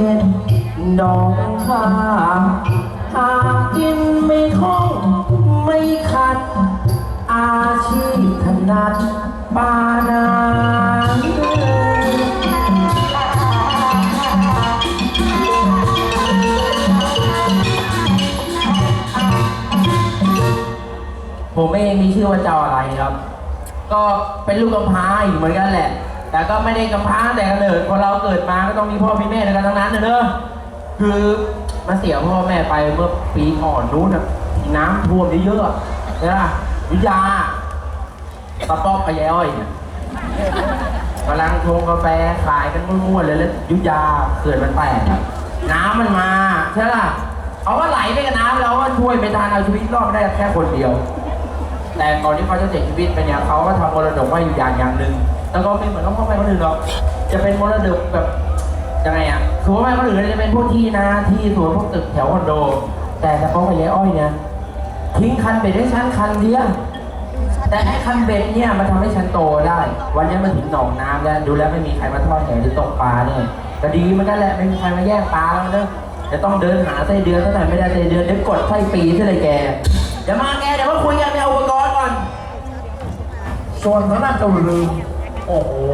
เด็ดน้องข้าหากกินไม่คล่องไม่ขัด อาชีพถนัดปานาผมเองมีชื่อว่าเจ้าอะไรครับ ก็เป็นลูกกำพร้าอีกเหมือนกันแหละ แต่ก็ไม่ได้กำพร้าแต่กำเนิดคนเราเกิดมาก็ต้องมีพ่อมีแม่ในกันทั้งนั้นนะเนอะคือมาเสียพ่อแม่ไปเมื่อปีก่อนนู้นนะน้ำท่วมเยอะๆอะใช่ปะวิทยาตะป๊อกกับยายอ้อยกำลังชงกาแฟขายกันมั่วๆเลยแล้วยุยาเขื่อนมันแตกน้ำมันมาใช่ปะเขาก็ไหลไปกับน้ำแล้วก็ช่วยไม่ทันเอาชีวิตรอดได้แค่คนเดียว แต่ก่อนที่เขาจะเสียชีวิตไปเนี่ยเขาก็ทำมรดกไว้อยู่อย่างอย่างหนึ่ง แล้วก็ไม่เหมือนกับพ่อแม่คนอื่นหรอก จะเป็นมรดกแบบยังไงอะคือพ่อแม่คนอื่นจะเป็นพวกที่นาที่สวนพวกตึกแถวคอนโด แต่เฉพาะไอ้ยายอ้อยเนี่ยทิ้งคันเบ็ดให้ฉันคันเดียวแต่ไอ้คันเบ็ดเนี่ยมันทำให้ฉันโตได้ วันนี้มันถึงหนองน้ำแล้วดูแล้วไม่มีใครมาทอดแหหรือตกปลาเนี่ยก็ดีมันก็แหละไม่มีใครมาแย่งปลาแล้วเนอะจะต้องเดินหาไส้เดือนเท่าไหร่ไม่ได้ไส้เดือนเดี๋ยวกดไส้ปีซะเลยแกเดี๋ยวมาแกเดี๋ยวมาคุยกันในอุปกรณ์ก่อนส่วนทางด้านเกาหลี โอ้โห